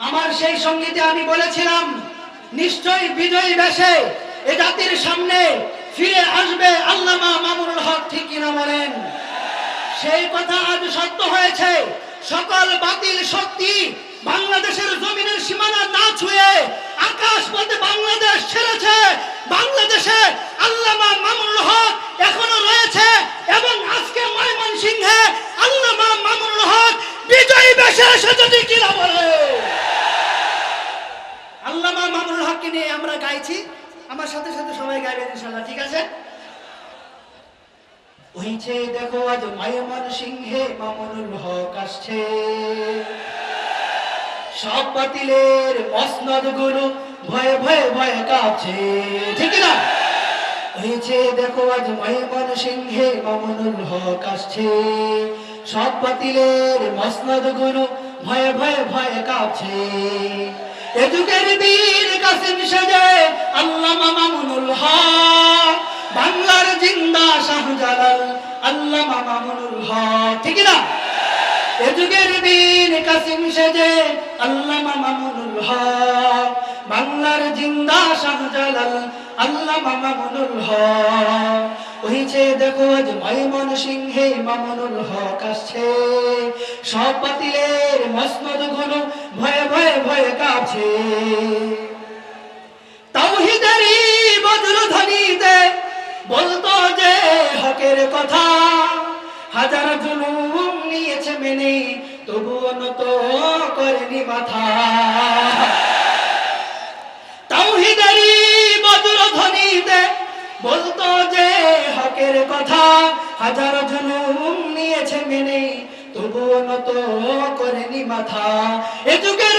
আমার সেই সঙ্গীতে আমি বলেছিলাম, নিশ্চয়ই বিজয়ী বেশে এ জাতির সামনে ফিরে আসবে আল্লামা মামুনুল হক, ঠিক কিনা বলেন? সেই কথা আজ সত্য হয়েছে। সকল বাতিল শক্তি বাংলাদেশের জমিনের সীমানা না ছুঁয়ে আকাশ পথে বাংলাদেশ ছেড়েছে। বাংলাদেশে আল্লামা মামুনুল হক এখনও রয়েছে এবং আজকে ময়মনসিংহে আল্লামা মামুনুল হক বিজয়ী বেশে এসেছে ঠিক কিনা বলে আল্লামা মামুনুল নিয়ে আমরা গাইছি। আমার সাথে সাথে সবাই গাইবেন ইনশাল্লাহ ঠিক আছে? হইছে দেখো, আজ মায়মন সিংহে মামুনুল হক আসছে। সব বাতিলের মসনদগুলো ভয়ে ভয়ে ভয়ে কাছে ঠিক না? হয়েছে দেখো, আজ মায়মন সিংহে মামুনুল হক আসছে। সব বাতিলের মসনদগুলো ভয়ে ভয়ে ভয়ে কাছে এ যুগের বীর কাসিম সাজে আল্লামা মামুনুল হক। বাংলার জিন্দা শাহজালাল আল্লামা মামুনুল হক। ঠিক না? এ যুগের বীর কাসিম সেজে আল্লামা মামুনুল হক। বাংলার জিন্দা শাহজালাল আল্লামা মামুনুল হক। হইছে দেখো আজ মাইমন সিংহে মামুনুল হক আসছে। সব বাতিলের মসনদ ভয়ে ভয়ে কাছে। তাওহিদারি বজ্র ধ্বনিতে বলতো যে হকের কথা। হাজার জুলুম নিয়েছে মেনে, তবুও নত করেনি মাথা। তাওহিদারি বজ্র ধ্বনিতে বলতো যে হকের কথা। হাজার জুলুম নিয়েছে মেনে, তবুও নত করেনি মাথা। এ যুগের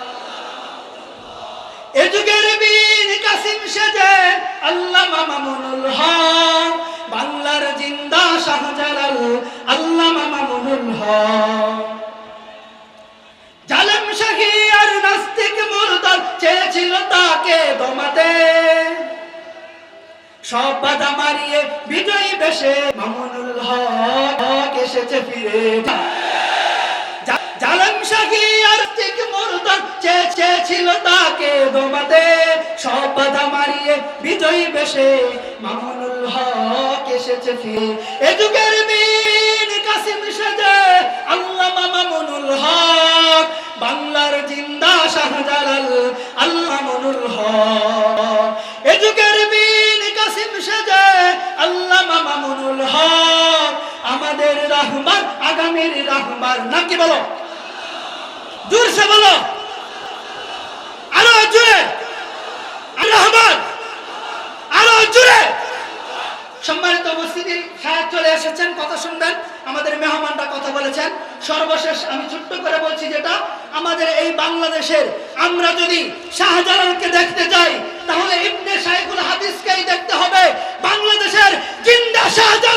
এ বীর কাসিম সেজে আল্লাহ মামুনুল হক, বাংলার জিন্দা শাহজালাল আল্লাহ মামুনুল হক। জালেম শাহী আর নাস্তিক মুরতাদ চেয়েছিল তাকে দমাতে। সব বাধা মারিয়ে বিজয়ী বেশে মামুনুল হক এসেছে ফিরে। জালেম শাহী আর ঠিক মুরতাদ চেয়ে চেয়েছিল তাকে দমাতে সব বাধা মারিয়ে বিজয়ী বেশে মামুনুল হক এসেছে ফিরে। এ যুগের বীর কাসিম সেজে আল্লামা মামুনুল হক, বাংলার জিন্দা শাহজালাল আল্লাহ মামুনুল হক। এ যুগের বীর কাসিম সেজে আল্লামা মামুনুল হক, আমাদের রাহবার আগামীর রাহবার নাকি বলো? জোরসে বলো আরও জোরে আর রাহবার আরও জোরে সম্মানিত উপস্থিতি সাহেব চলে এসেছেন, কথা শুনবেন। আমাদের মেহমানরা কথা বলেছেন। সর্বশেষ আমি ছোট্ট করে বলছি যেটা, আমাদের এই বাংলাদেশের আমরা যদি শাহজালালকে দেখতে যাই তাহলে ইবনে শাইখুল হাদিসকেই দেখতে হবে। বাংলাদেশের জিন্দা শাহজালাল